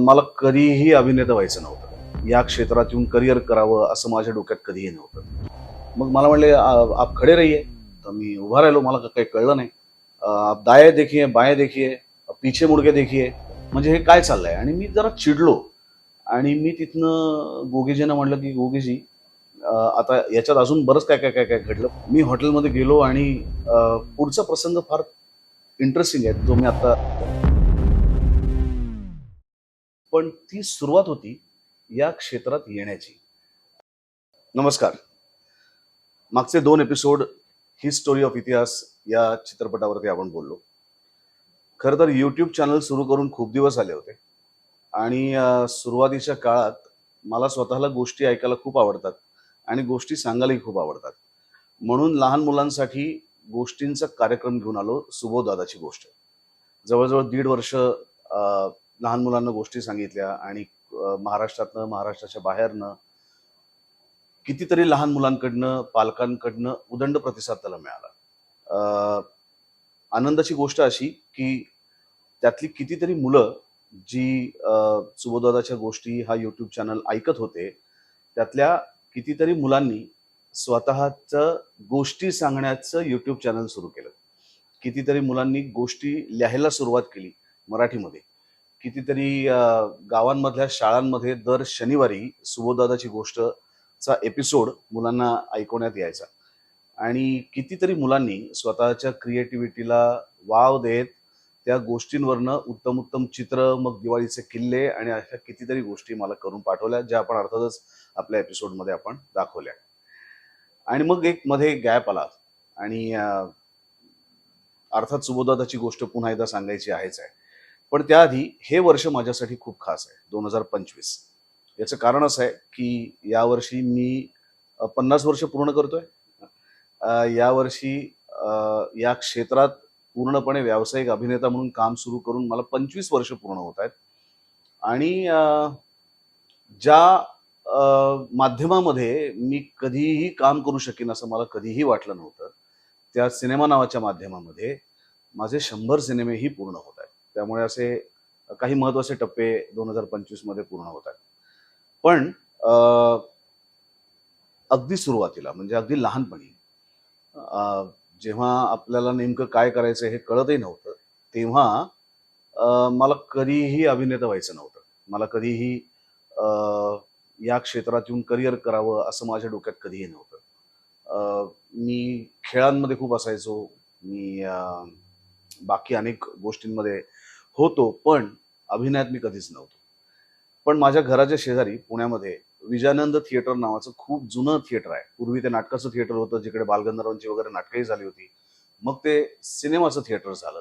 मला कधीही अभिनेता व्हायचं नव्हतं. या क्षेत्रात येऊन करिअर करावं असं माझ्या डोक्यात कधीही नव्हतं. मग मला म्हणले आप खडे रहिये तर मी उभा राहिलो. मला काही कळलं नाही. आप दाये देखिये बाये देखिये पिछे मुडके देखिये म्हणजे हे काय चाललंय? आणि मी जरा चिडलो. आणि मी तिथनं गोगीजीनं म्हणलं की गोगीजी आता याच्यात अजून बरंच काय काय काय काय घडलं? मी हॉटेलमध्ये गेलो आणि पुढचा प्रसंग फार इंटरेस्टिंग आहे. तो मी आता पण ती सुरुवात होती या क्षेत्रात येण्याची. नमस्कार. मागचे दोन एपिसोड ही स्टोरी ऑफ इतिहास या चित्रपटावरती आपण बोललो. खरं तर यूट्यूब चॅनल सुरू करून खूप दिवस आले होते. आणि सुरुवातीच्या काळात मला स्वतःला गोष्टी ऐकायला खूप आवडतात आणि गोष्टी सांगायलाही खूप आवडतात. म्हणून लहान मुलांसाठी गोष्टींचा कार्यक्रम घेऊन आलो सुबोध दादाची गोष्ट. जवळजवळ दीड वर्ष लहान मुलांना गोष्टी सांगितल्या आणि महाराष्ट्रातनं महाराष्ट्राच्या बाहेरनं कितीतरी लहान मुलांकडनं पालकांकडनं उदंड प्रतिसाद त्याला मिळाला. अं, आनंदाची गोष्ट अशी की त्यातली कितीतरी मुलं जी अं, सुबोधदादाच्या गोष्टी हा यूट्यूब चॅनल ऐकत होते त्यातल्या कितीतरी मुलांनी स्वतःचं गोष्टी सांगण्याचं यूट्यूब चॅनल सुरू केलं. कितीतरी मुलांनी गोष्टी लिहायला सुरुवात केली मराठीमध्ये. कितीतरी गावांमधल्या शाळांमध्ये दर शनिवारी सुबोधदादाची गोष्टचा एपिसोड मुलांना ऐकवण्यात यायचा. आणि कितीतरी मुलांनी स्वतःच्या क्रिएटिव्हिटीला वाव देत त्या गोष्टींवरनं उत्तम उत्तम चित्र मग दिवाळीचे किल्ले आणि अशा कितीतरी गोष्टी मला करून पाठवल्या ज्या आपण अर्थातच आपल्या एपिसोडमध्ये आपण दाखवल्या. आणि मग एक मध्ये गॅप आला. आणि अर्थात सुबोधदाची गोष्ट पुन्हा एकदा सांगायची आहेच आहे. पण त्याआधी हे वर्ष माझ्यासाठी खूप खास आहे दोन हजार पंचवीस. याचं कारण असं आहे की यावर्षी मी पन्नास वर्ष पूर्ण करतोय. यावर्षी या क्षेत्रात पूर्णपणे व्यावसायिक अभिनेता म्हणून काम सुरू करून मला पंचवीस वर्ष पूर्ण होत आहेत. आणि ज्या माध्यमामध्ये मी कधीही काम करू शकेन असं मला कधीही वाटलं नव्हतं त्या सिनेमा नावाच्या माध्यमामध्ये माझे शंभर सिनेमेही पूर्ण होत आहेत. त्यामुळे असे काही महत्त्वाचे टप्पे दोन हजार पंचवीसमध्ये पूर्ण होत आहेत. पण अगदी सुरुवातीला म्हणजे अगदी लहानपणी जेव्हा आपल्याला नेमकं काय करायचं हे कळतही नव्हतं तेव्हा मला कधीही अभिनेता व्हायचं नव्हतं. मला कधीही या क्षेत्रात येऊन करिअर करावं असं माझ्या डोक्यात कधीही नव्हतं. मी खेळांमध्ये खूप असायचो. मी बाकी अनेक गोष्टींमध्ये होतो पण अभिनयात मी कधीच नव्हतो. पण माझ्या घराच्या शेजारी पुण्यामध्ये विजयानंद थिएटर नावाचं खूप जुनं थिएटर आहे. पूर्वी ते नाटकाचं थिएटर होतं जिकडे बालगंधर्वांची वगैरे नाटकंही झाली होती. मग ते सिनेमाचं थिएटर झालं.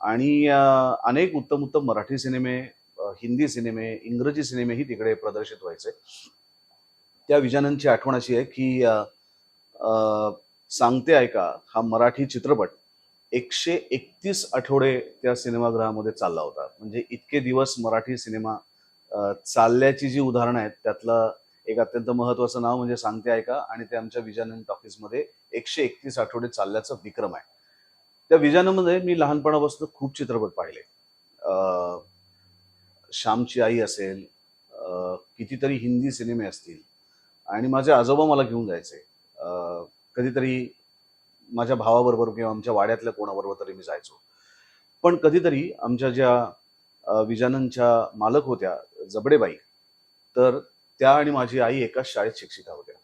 आणि अनेक उत्तम उत्तम मराठी सिनेमे हिंदी सिनेमे इंग्रजी सिनेमेही तिकडे प्रदर्शित व्हायचे. त्या विजयानंदची आठवण अशी आहे की सांगते ऐका हा मराठी चित्रपट एकशे एकतीस आठवडे त्या सिनेमागृहामध्ये चालला होता. म्हणजे इतके दिवस मराठी सिनेमा चालल्याची जी उदाहरणं आहेत त्यातलं एक अत्यंत महत्वाचं नाव म्हणजे सांगते ऐका. आणि ते आमच्या विजानंद टॉकीजमध्ये एकशे एकतीस आठवडे चालल्याचा विक्रम आहे. त्या विजयानंदमध्ये मी लहानपणापासून खूप चित्रपट पाहिले. श्यामची आई असेल कितीतरी हिंदी सिनेमे असतील. आणि माझे आजोबा मला घेऊन जायचे. कधीतरी माझ्या भावाबरोबर किंवा आमच्या वाड्यातल्या कोणाबरोबर तरी मी जायचो. पण कधीतरी आमच्या ज्या विजाननच्या मालक होत्या जबडेबाई तर त्या आणि माझी आई एकाच शाळेत शिक्षिका होत्या.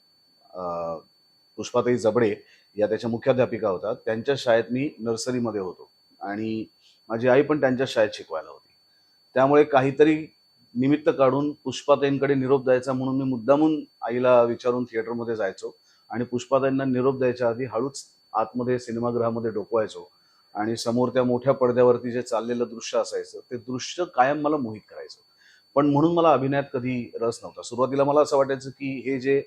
पुष्पाताई जबडे या त्याच्या मुख्याध्यापिका होत्या. त्यांच्या शाळेत मी नर्सरीमध्ये होतो आणि माझी आई पण त्यांच्या शाळेत शिकवायला होती. त्यामुळे काहीतरी निमित्त काढून पुष्पाताईंकडे निरोप द्यायचा म्हणून मी मुद्दामून आईला विचारून थिएटरमध्ये जायचो आणि पुष्पाताईंना निरोप द्यायच्या आधी हळूच आतमध्ये सिनेमागृहामध्ये डोकवायचो. आणि समोर त्या मोठ्या पडद्यावरती जे चाललेलं दृश्य असायचं ते दृश्य कायम मला मोहित करायचं. पण म्हणून मला अभिनयात कधी रस नव्हता. सुरुवातीला मला असं वाटायचं की हे जे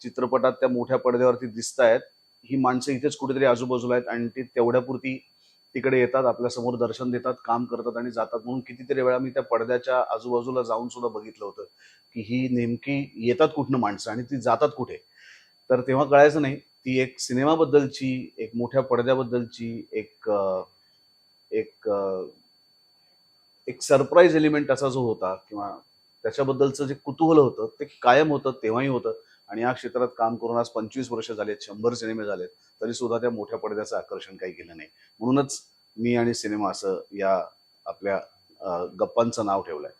चित्रपटात त्या मोठ्या पडद्यावरती दिसत आहेत ही माणसं इथेच कुठेतरी आजूबाजूला आहेत आणि ती तेवढ्यापुरती तिकडे येतात आपल्यासमोर दर्शन देतात काम करतात आणि जातात. म्हणून कितीतरी वेळा मी त्या पडद्याच्या आजूबाजूला जाऊन सुद्धा बघितलं होतं की ही नेमकी येतात कुठनं माणसं आणि ती जातात कुठे? तर तेव्हा कळायचं नाही. ती एक सिनेमाबद्दलची एक मोठ्या पडद्याबद्दलची एक एक एक सरप्राईज एलिमेंट असा जो होता किंवा त्याच्याबद्दलचं जे कुतूहल होतं ते कायम होतं तेव्हाही होतं. आणि या क्षेत्रात काम करून आज पंचवीस वर्ष झालेत शंभर सिनेमे झालेत तरी सुद्धा त्या मोठ्या पडद्याचं आकर्षण काही केलं नाही. म्हणूनच मी आणि सिनेमा असं या आपल्या गप्पांचं नाव ठेवलंय.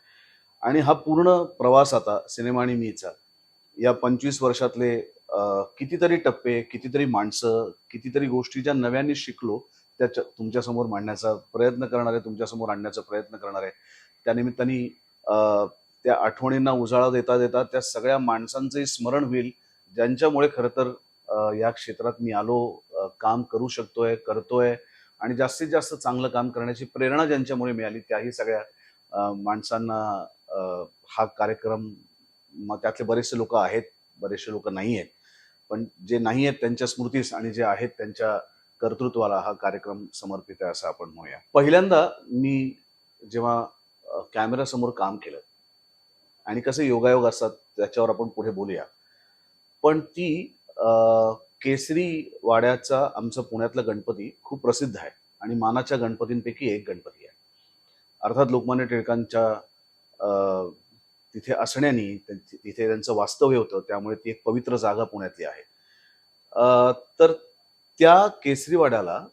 आणि हा पूर्ण प्रवास आता सिनेमा आणि मीचा. या पंचवीस वर्षातले कितीतरी टप्पे कितीतरी माणसं कितीतरी गोष्टी ज्या नव्याने शिकलो त्या तुमच्यासमोर मांडण्याचा प्रयत्न करणार आहे तुमच्यासमोर आणण्याचा प्रयत्न करणार आहे त्यानिमित्ताने त्या आठवणींना उजाळा देता देता त्या सगळ्या माणसांचंही स्मरण होईल ज्यांच्यामुळे खरं तर या क्षेत्रात मी आलो काम करू शकतोय करतोय आणि जास्तीत जास्त चांगलं काम करण्याची प्रेरणा ज्यांच्यामुळे मिळाली त्याही सगळ्या माणसांना हा कार्यक्रम मग त्यातले बरेचसे लोक आहेत बरेचसे लोक नाही आहेत पण जे नाही आहेत त्यांच्या स्मृतीस आणि जे आहेत त्यांच्या कर्तृत्वाला हा कार्यक्रम समर्पित आहे असं आपण म्हणूया. पहिल्यांदा मी जेव्हा कॅमेरासमोर काम केलं आणि कसे योगायोग असतात त्याच्यावर आपण पुढे बोलूया. पण ती केसरी वाड्याचा आमचा पुण्यातला गणपती खूप प्रसिद्ध आहे आणि मानाच्या गणपतींपैकी एक गणपती आहे. अर्थात लोकमान्य टिळकांच्या तिथे असण्याने तिथे त्यांचं वास्तव्य होतं त्यामुळे ती एक पवित्र जागा पुण्यातली आहे. तर त्या केसरीवाड्याला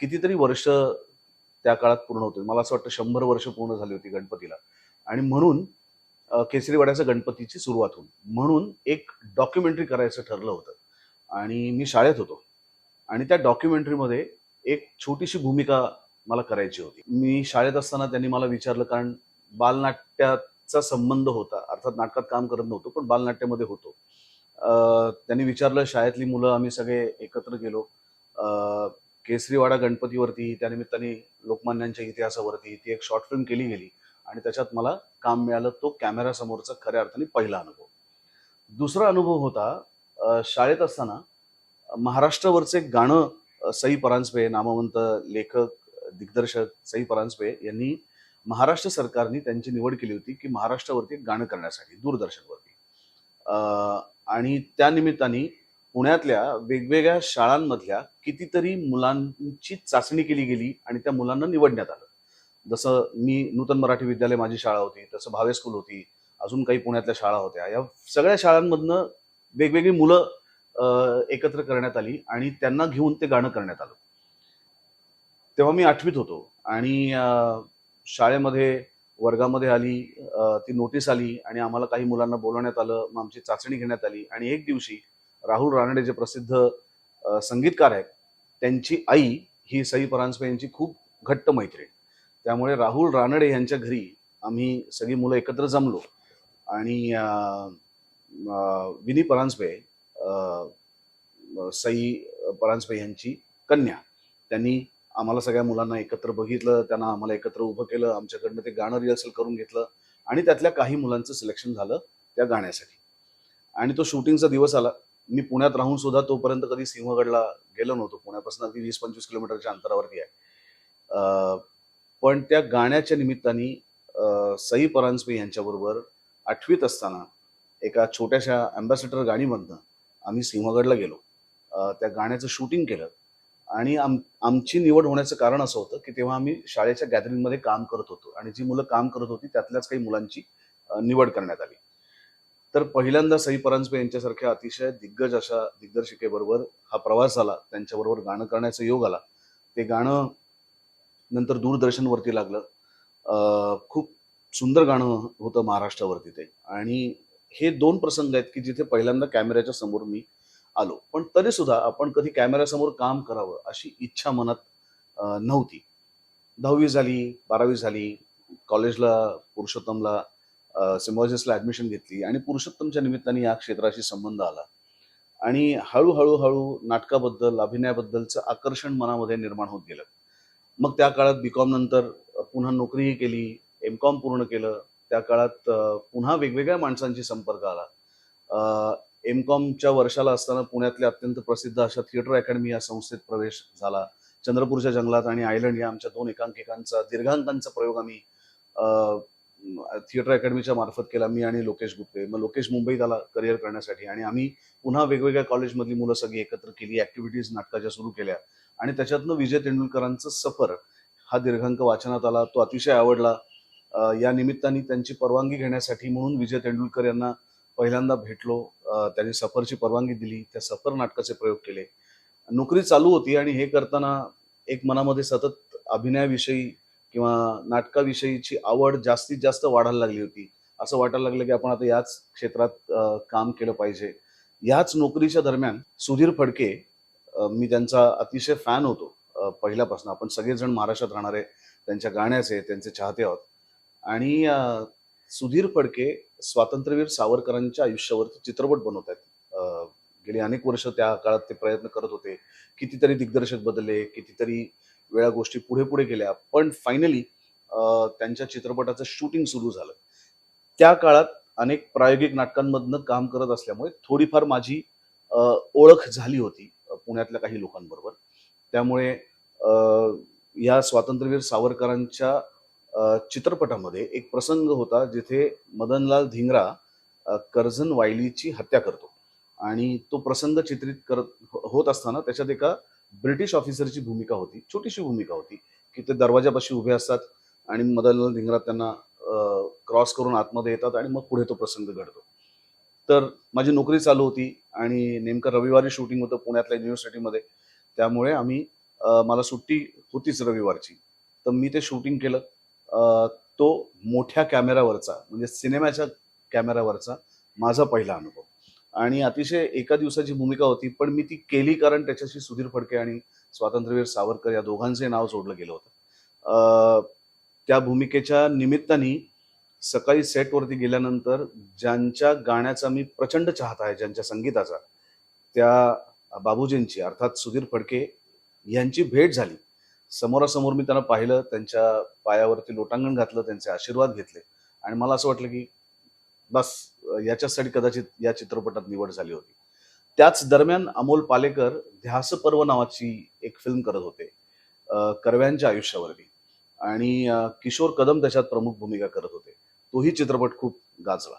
कितीतरी वर्ष त्या काळात पूर्ण होते. मला असं वाटतं शंभर वर्ष पूर्ण झाली होती गणपतीला. आणि म्हणून केसरीवाड्याचं केसरीवाड्याच्या गणपतीची सुरुवात होऊन म्हणून एक डॉक्युमेंटरी करायचं ठरलं होतं. आणि मी शाळेत होतो. आणि त्या डॉक्युमेंटरीमध्ये एक छोटीशी भूमिका मला करायची होती. मी शाळेत असताना त्यांनी मला विचारलं कारण बालनाट्यात चा संबंध होता. अर्थात नाटकात काम करत नव्हतो पण बालनाट्यामध्ये होतो. त्यांनी विचारलं शाळेतली मुलं आम्ही सगळे एकत्र गेलो. केसरीवाडा गणपतीवरती त्यानिमित्ताने लोकमान्यांच्या इतिहासावरती ती एक शॉर्ट फिल्म केली गेली आणि त्याच्यात मला काम मिळालं. तो कॅमेरासमोरचा खऱ्या अर्थाने पहिला अनुभव. दुसरा अनुभव होता शाळेत असताना महाराष्ट्रावरचे एक गाणं सई परांजपे नामवंत लेखक दिग्दर्शक सई परांजपे यांनी महाराष्ट्र सरकारने त्यांची निवड केली होती की महाराष्ट्रावरती एक गाणं करण्यासाठी दूरदर्शनवरती. आणि त्या निमित्ताने पुण्यातल्या वेगवेगळ्या शाळांमधल्या कितीतरी मुलांची चाचणी केली गेली आणि त्या मुलांना निवडण्यात आलं. जसं मी नूतन मराठी विद्यालय माझी शाळा होती तसं भावे स्कूल होती अजून काही पुण्यातल्या शाळा होत्या. या सगळ्या शाळांमधनं वेगवेगळी मुलं एकत्र करण्यात आली आणि त्यांना घेऊन ते गाणं करण्यात आलं. तेव्हा मी आठवीत होतो आणि शाळेमध्ये वर्गामध्ये आली ती नोटीस आली आणि आम्हाला काही मुलांना बोलवण्यात आलं मग आमची चाचणी घेण्यात आली आणि एक दिवशी राहुल रानडे जे प्रसिद्ध संगीतकार आहेत त्यांची आई ही सई परांजपे यांची खूप घट्ट मैत्रीण. त्यामुळे राहुल रानडे यांच्या घरी आम्ही सगळी मुलं एकत्र जमलो आणि विनी परांजपे सई परांजपे यांची कन्या त्यांनी आम्हाला सगळ्या मुलांना एकत्र बघितलं त्यांना आम्हाला एकत्र उभं केलं आमच्याकडनं ते गाणं रिहर्सल करून घेतलं आणि त्यातल्या काही मुलांचं सिलेक्शन झालं त्या गाण्यासाठी. आणि तो शूटिंगचा दिवस आला. मी पुण्यात राहून सुद्धा तोपर्यंत कधी सिंहगडला गेलो नव्हतो. पुण्यापासून अगदी वीस पंचवीस किलोमीटरच्या अंतरावरती आहे. पण त्या गाण्याच्या निमित्ताने सई परांजपे यांच्याबरोबर आठवीत असताना एका छोट्याशा अँबॅसेडर गाणीमधनं आम्ही सिंहगडला गेलो. त्या गाण्याचं शूटिंग केलं. आणि आम आमची निवड होण्याचं कारण असं होतं की तेव्हा आम्ही शाळेच्या गॅदरिंगमध्ये काम करत होतो आणि जी मुलं काम करत होती त्यातल्याच काही मुलांची निवड करण्यात आली. तर पहिल्यांदा सई परांजपे यांच्यासारख्या अतिशय दिग्गज अशा दिग्दर्शिकेबरोबर हा प्रवास झाला. त्यांच्याबरोबर गाणं करण्याचा योग आला. ते गाणं नंतर दूरदर्शनवरती लागलं. खूप सुंदर गाणं होतं महाराष्ट्रावरती ते. आणि हे दोन प्रसंग आहेत की जिथे पहिल्यांदा कॅमेऱ्याच्या समोर मी आलो. पण तरी सुद्धा आपण कधी कॅमेऱ्यासमोर काम करावं अशी इच्छा मनात नव्हती. दहावी झाली बारावी झाली कॉलेजला पुरुषोत्तमला सिम्बॉयसिसला ॲडमिशन घेतली आणि पुरुषोत्तमच्या निमित्ताने या क्षेत्राशी संबंध आला. आणि हळूहळू हळू नाटकाबद्दल अभिनयाबद्दलचं आकर्षण मनामध्ये निर्माण होत गेलं. मग त्या काळात बी कॉम नंतर पुन्हा नोकरीही केली एम कॉम पूर्ण केलं. त्या काळात पुन्हा वेगवेगळ्या माणसांशी संपर्क आला. एम कॉमच्या वर्षाला असताना पुण्यातल्या अत्यंत प्रसिद्ध अशा थिएटर अकॅडमी या संस्थेत प्रवेश झाला. चंद्रपूरच्या जंगलात आणि आयलंड या आमच्या दोन एकांकिकांचा दीर्घांकांचा प्रयोग आम्ही थिएटर अकॅडमीच्या मार्फत केला मी आणि लोकेश गुप्ते. मग लोकेश मुंबईत आला करिअर करण्यासाठी आणि आम्ही पुन्हा वेगवेगळ्या कॉलेजमधली मुलं सगळी एकत्र केली ऍक्टिव्हिटीज नाटकाच्या सुरू केल्या. आणि त्याच्यातनं विजय तेंडुलकरांचं सफर हा दीर्घांक वाचनात आला तो अतिशय आवडला. या निमित्ताने त्यांची परवानगी घेण्यासाठी म्हणून विजय तेंडुलकर यांना पहिल्यांदा भेटलो. त्यांनी सफरची परवानगी दिली त्या सफर नाटकाचे प्रयोग केले. नोकरी चालू होती आणि हे करताना एक मनामध्ये सतत अभिनयाविषयी किंवा नाटकाविषयीची आवड जास्तीत जास्त वाढायला लागली होती. असं वाटायला लागलं की आपण आता याच क्षेत्रात काम केलं पाहिजे. याच नोकरीच्या दरम्यान सुधीर फडके मी त्यांचा अतिशय फॅन होतो पहिल्यापासून. आपण सगळेजण महाराष्ट्रात राहणारे त्यांच्या गाण्याचे त्यांचे चाहते आहोत. आणि सुधीर फडके स्वातंत्र्यवीर सावरकरांच्या आयुष्यावरती चित्रपट बनवत आहेत गेली अनेक वर्ष त्या काळात ते प्रयत्न करत होते. कितीतरी दिग्दर्शक बदलले कितीतरी वेळा गोष्टी पुढे पुढे गेल्या पण फायनली त्यांच्या चित्रपटाचं शूटिंग सुरू झालं. त्या काळात अनेक प्रायोगिक नाटकांमधनं काम करत असल्यामुळे थोडीफार माझी ओळख झाली होती पुण्यातल्या काही लोकांबरोबर. त्यामुळे या स्वातंत्र्यवीर सावरकरांच्या चित्रपटामध्ये एक प्रसंग होता जिथे मदनलाल धिंगरा कर्झन वायलीची हत्या करतो. आणि तो प्रसंग चित्रित करत हो, होत असताना त्याच्यात एका ब्रिटिश ऑफिसरची भूमिका होती छोटीशी भूमिका होती की ते दरवाजापाशी उभे असतात आणि मदनलाल धिंगरा त्यांना क्रॉस करून आतमध्ये येतात आणि मग पुढे तो प्रसंग घडतो. तर माझी नोकरी चालू होती आणि नेमकं रविवारी शूटिंग होतं पुण्यातल्या युनिव्हर्सिटीमध्ये. त्यामुळे आम्ही मला सुट्टी होतीच रविवारची. तर मी ते शूटिंग केलं. तो मोठ्या कॅमेऱ्यावरचा म्हणजे सिनेमाच्या कॅमेऱ्यावरचा माझा पहिला अनुभव. आणि अतिशय एका दिवसाची भूमिका होती पण मी ती केली कारण त्याच्याशी सुधीर फडके आणि स्वातंत्र्यवीर सावरकर या दोघांचे नाव जोडलं गेलं होतं. त्या भूमिकेच्या निमित्ताने सकाळी सेटवरती गेल्यानंतर ज्यांच्या गाण्याचा मी प्रचंड चाहता आहे ज्यांच्या संगीताचा त्या बाबूजींची अर्थात सुधीर फडके यांची भेट झाली. समोरासमोर मी त्यांना पाहिलं त्यांच्या पायावरती लोटांगण घातलं त्यांचे आशीर्वाद घेतले. आणि मला असं वाटलं की बस याच्यासाठी कदाचित या चित्रपटात निवड झाली होती. त्याच दरम्यान अमोल पालेकर ध्यास पर्व नावाची एक फिल्म करत होते कर्व्यांच्या आयुष्यावरती. आणि किशोर कदम त्याच्यात प्रमुख भूमिका करत होते. तोही चित्रपट खूप गाजला.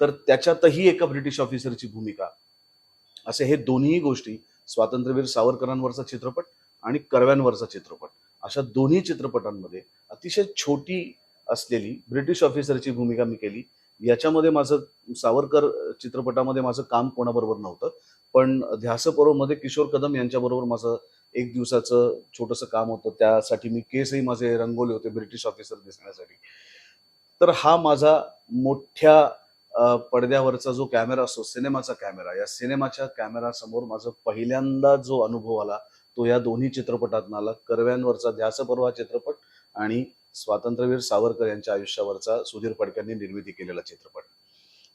तर त्याच्यातही एका ब्रिटिश ऑफिसरची भूमिका. असे हे दोन्ही गोष्टी स्वातंत्र्यवीर सावरकरांवरचा चित्रपट आणि कर्व्यांवरचा चित्रपट. अशा दोन्ही चित्रपटांमध्ये अतिशय छोटी असलेली ब्रिटिश ऑफिसरची भूमिका मी केली. याच्यामध्ये माझं सावरकर चित्रपटामध्ये माझं काम कोणाबरोबर नव्हतं. पण ध्यासपर्वमध्ये किशोर कदम यांच्याबरोबर माझं एक दिवसाचं छोटंसं काम होतं. त्यासाठी मी केसही माझे रंगवले होते ब्रिटिश ऑफिसर दिसण्यासाठी. तर हा माझा मोठ्या पडद्यावरचा जो कॅमेरा असतो सिनेमाचा कॅमेरा या सिनेमाच्या कॅमेरासमोर माझा पहिल्यांदा जो अनुभव आला तो या दोन्ही चित्रपटातून आला. कर्व्यांवरचा ध्यासपर्वा चित्रपट आणि स्वातंत्र्यवीर सावरकर यांच्या आयुष्यावरचा सुधीर फडक्यांनी निर्मिती केलेला चित्रपट.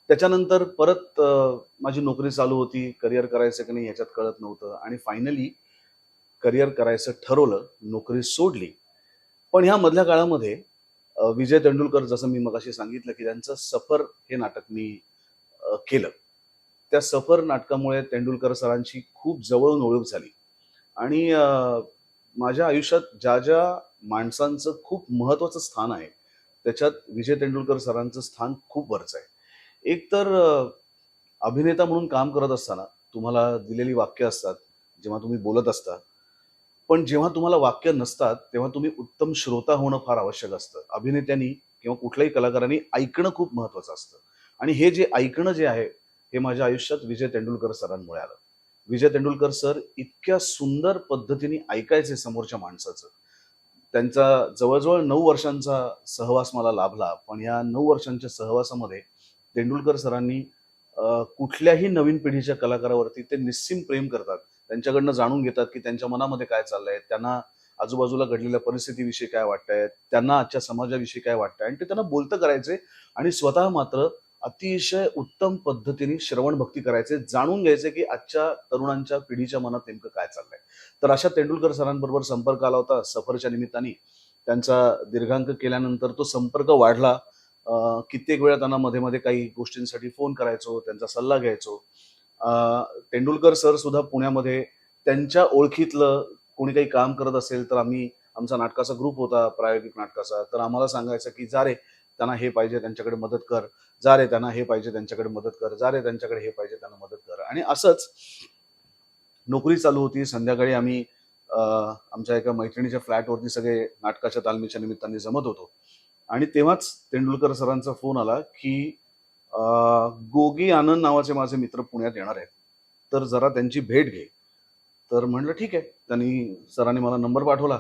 त्याच्यानंतर परत माझी नोकरी चालू होती करिअर करायचं की नाही याच्यात कळत नव्हतं आणि फायनली करिअर करायचं ठरवलं नोकरी सोडली. पण ह्या मधल्या काळामध्ये विजय तेंडुलकर जसं मी मगाशी सांगितलं की त्यांचं सफर हे नाटक मी केलं. त्या सफर नाटकामुळे तेंडुलकर सरांची खूप जवळून ओळख झाली. आणि माझ्या आयुष्यात ज्या ज्या माणसांचं खूप महत्वाचं स्थान आहे त्याच्यात विजय तेंडुलकर सरांचं स्थान खूप वरचं आहे. एक तर अभिनेता म्हणून काम करत असताना तुम्हाला दिलेली वाक्य असतात जेव्हा तुम्ही बोलत असता. पण जेव्हा तुम्हाला वाक्य नसतात तेव्हा तुम्ही उत्तम श्रोता होणं फार आवश्यक असतं. अभिनेत्यांनी किंवा कुठल्याही कलाकारांनी ऐकणं खूप महत्वाचं असतं. आणि हे जे ऐकणं जे आहे हे माझ्या आयुष्यात विजय तेंडुलकर सरांमुळे आलं. विजय तेंडुलकर सर इतक्या सुंदर पद्धतीने ऐकायचे समोरच्या माणसाचं. त्यांचा जवळजवळ नऊ वर्षांचा सहवास मला लाभला पण या नऊ वर्षांच्या सहवासामध्ये तेंडुलकर सरांनी कुठल्याही नवीन पिढीच्या कलाकारावरती ते निस्सीम प्रेम करतात. त्यांच्याकडनं जाणून घेतात की त्यांच्या मनामध्ये काय चाललंय त्यांना आजूबाजूला घडलेल्या परिस्थितीविषयी काय वाटतंय त्यांना आजच्या समाजाविषयी काय वाटतंय आणि ते त्यांना बोलतं करायचे आणि स्वतः मात्र अतिशय उत्तम पद्धतीने श्रवण भक्ती करायचे जाणून घ्यायचे की आजच्या तरुणांच्या पिढीच्या मनात नेमकं काय चाललंय. तर अशा तेंडुलकर सरांबरोबर संपर्क आला होता सफरच्या निमित्ताने. त्यांचा दीर्घांक केल्यानंतर तो संपर्क वाढला. कित्येक वेळा त्यांना मध्ये मध्ये काही गोष्टींसाठी फोन करायचो त्यांचा सल्ला घ्यायचो. तेंडुलकर सर सुद्धा पुण्यामध्ये त्यांच्या ओळखीतलं कोणी काही काम करत असेल तर आम्ही आमचा नाटकाचा ग्रुप होता प्रायोगिक नाटकाचा. तर आम्हाला सांगायचं की जा रे त्यांना हे पाहिजे त्यांच्याकडे मदत कर. जा रे त्यांना हे पाहिजे त्यांच्याकडे मदत कर. जा रे त्यांच्याकडे हे पाहिजे त्यांना मदत कर. आणि असंच नोकरी चालू होती. संध्याकाळी आम्ही आमच्या एका मैत्रिणीच्या फ्लॅटवरती सगळे नाटकाच्या तालमीच्या निमित्ताने जमत होतो. आणि तेव्हाच तेंडुलकर सरांचा फोन आला की गोगी आनंद नावाचे माझे मित्र पुण्यात येणार आहेत. तर जरा त्यांची भेट घे. तर म्हटलं ठीक आहे. त्यांनी सरांनी मला नंबर पाठवला.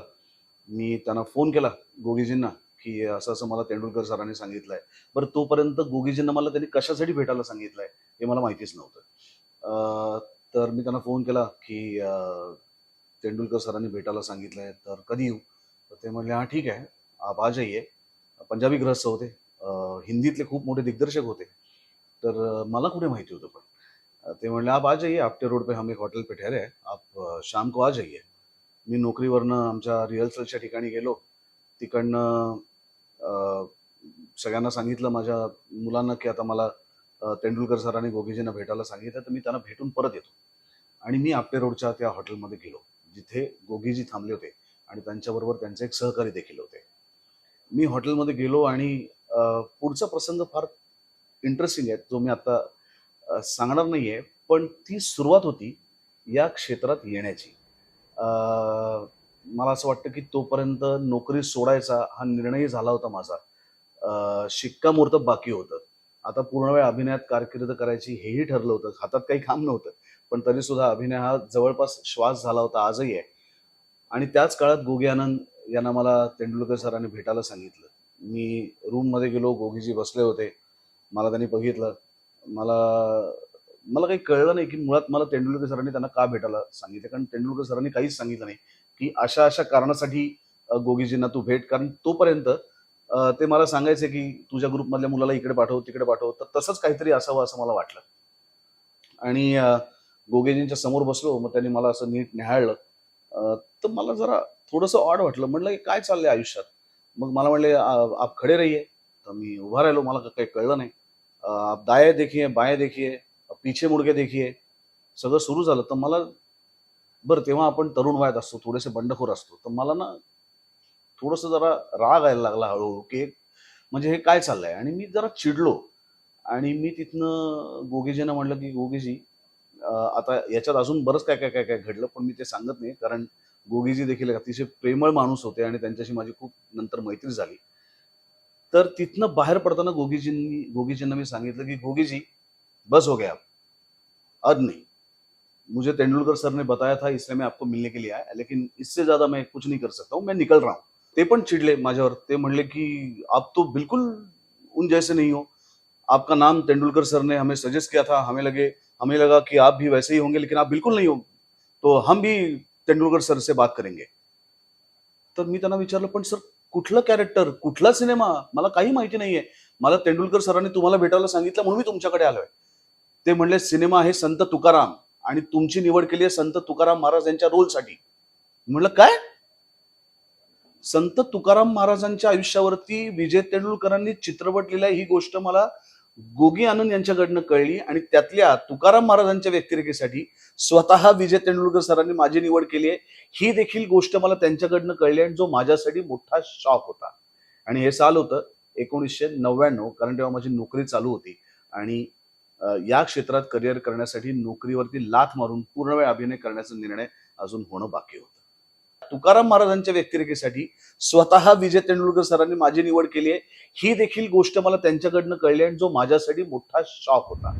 मी त्यांना फोन केला गोगीजींना की असं असं मला तेंडुलकर सरांनी सांगितलंय. बरं तोपर्यंत गोगीजींना मला त्यांनी कशासाठी भेटायला सांगितलंय हे मला माहितीच नव्हतं. तर मी त्यांना फोन केला की तेंडुलकर सरांनी भेटायला सांगितलंय तर कधी येऊ? तर ते म्हणले हां ठीक आहे. आप आ जाइए. पंजाबी ग्रस्त होते. हिंदीतले खूप मोठे दिग्दर्शक होते. तर मला कुठे माहिती होतं पण? ते म्हणले आप आ जाइए आपटे रोड पे हम एक हॉटेल पे ठहरे हैं. आप शाम को आ जाइए. मी नोकरीवरनं आमच्या रिहर्सलच्या ठिकाणी गेलो. तिकडनं सगळ्यांना सांगितलं माझ्या मुलांना की आता मला तेंडुलकर सरांनी गोगीजींना भेटायला सांगितलं तर मी त्यांना भेटून परत येतो. आणि मी आपटे रोडच्या त्या हॉटेलमध्ये गेलो जिथे गोगीजी थांबले होते आणि त्यांच्याबरोबर त्यांचे एक सहकारी देखील होते. मी हॉटेलमध्ये गेलो आणि पुढचा प्रसंग फार इंटरेस्टिंग आहे जो मी आता सांगणार नाही आहे पण ती सुरुवात होती या क्षेत्रात येण्याची. मला असं वाटतं की तोपर्यंत नोकरी सोडायचा हा निर्णय झाला होता माझा. शिक्कामोर्तब बाकी होतं. आता पूर्ण वेळ अभिनयात कारकीर्द करायची हेही ठरलं होतं. हातात काही काम नव्हतं. पण तरी सुद्धा अभिनय हा जवळपास श्वास झाला होता आजही आहे. आणि त्याच काळात गोगी आनंद यांना मला तेंडुलकर सरांनी भेटायला सांगितलं. मी रूममध्ये गेलो गोगीजी बसले होते. मला त्यांनी बघितलं. मला मला काही कळलं नाही की मुळात मला तेंडुलकर सरांनी त्यांना का भेटायला सांगितलं. कारण तेंडुलकर सरांनी काहीच सांगितलं नाही. की अशा अशा कारणासाठी गोगीजींना तू भेट कारण तोपर्यंत ते मला सांगायचे की तुझ्या ग्रुपमधल्या मुलाला इकडे पाठव तिकडे पाठव तर तसंच काहीतरी असावं असं मला वाटलं. आणि गोगेजींच्या समोर बसलो मग त्यांनी मला असं नीट न्याहाळलं. तर मला जरा थोडंसं ऑड वाटलं. म्हटलं की काय चाललंय आयुष्यात? मग मला म्हणले आप खडे रहिये. तर मी उभा राहिलो. मला काही कळलं नाही. आप दाये देखिये बाये देखिये पीछे मुडके देखिये. सगळं सुरू झालं. तर मला बरं तेव्हा आपण तरुण वयात असतो थोडेसे बंडखोर असतो. तर मला ना थोडंसं जरा राग यायला लागला हळूहळू की म्हणजे हे काय चाललंय? आणि मी जरा चिडलो. आणि मी तिथनं गोगीजींना म्हणलं की गोगीजी आता याच्यात अजून बरंच काय काय काय काय घडलं पण मी ते सांगत नाही. कारण गोगीजी देखील एक अतिशय प्रेमळ माणूस होते आणि त्यांच्याशी माझी खूप नंतर मैत्री झाली. तर तिथनं बाहेर पडताना गोगीजींनी गोगीजींना मी सांगितलं की गोगीजी बस हो गया अब नाही. मुझे तेंदुलकर सर ने बताया था इसलिए मैं आपको मिलने के लिए आया लेकिन इससे ज्यादा मैं कुछ नहीं कर सकता हूँ मैं निकल रहा हूँ। ते पण चिडले माझ्यावर ते म्हणले की आप तो बिल्कुल उन जैसे नहीं हो। आपका नाम तेंदुलकर सर ने हमें सजेस्ट किया था हमें लगे हमें लगा कि आप भी वैसे ही होंगे लेकिन आप बिल्कुल नहीं हो तो हम भी तेंडुलकर सर से बात करेंगे। तर मी त्यांना विचारलं पण सर कुठलं कॅरेक्टर कुठला सिनेमा मला काही माहिती नाहीये. मला तेंडुलकर सरांनी तुम्हाला भेटायला सांगितलं म्हणून मी तुमच्याकडे आलोय. ते म्हणले सिनेमा आहे संत तुकाराम. आणि तुमची निवड केली आहे संत तुकाराम महाराज यांच्या रोलसाठी म्हणलं काय? संत तुकाराम महाराजांच्या आयुष्यावरती विजय तेंडुलकरांनी चित्रपट लिहिलाय ही गोष्ट मला गोगी आनंद यांच्याकडनं कळली आणि त्यातल्या तुकाराम महाराजांच्या व्यक्तिरेखेसाठी स्वतः विजय तेंडुलकर सरांनी माझी निवड केली आहे. ही देखील गोष्ट मला त्यांच्याकडनं कळली आणि जो माझ्यासाठी मोठा शॉक होता. आणि हे साल होतं एकोणीसशे नव्याण्णव कारण तेव्हा माझी नोकरी चालू होती. आणि या क्षेत्रात करिअर करण्यासाठी नोकरीवरती लाथ मारून पूर्ण वेळ अभिनय करण्याचा निर्णय अजून होणं बाकी होतं. तुकाराम महाराजांच्या व्यक्तिरेखेसाठी स्वतः विजय तेंडुलकर सरांनी माझी निवड केली आहे. ही देखील गोष्ट मला त्यांच्याकडनं कळली आणि जो माझ्यासाठी मोठा शॉक होता.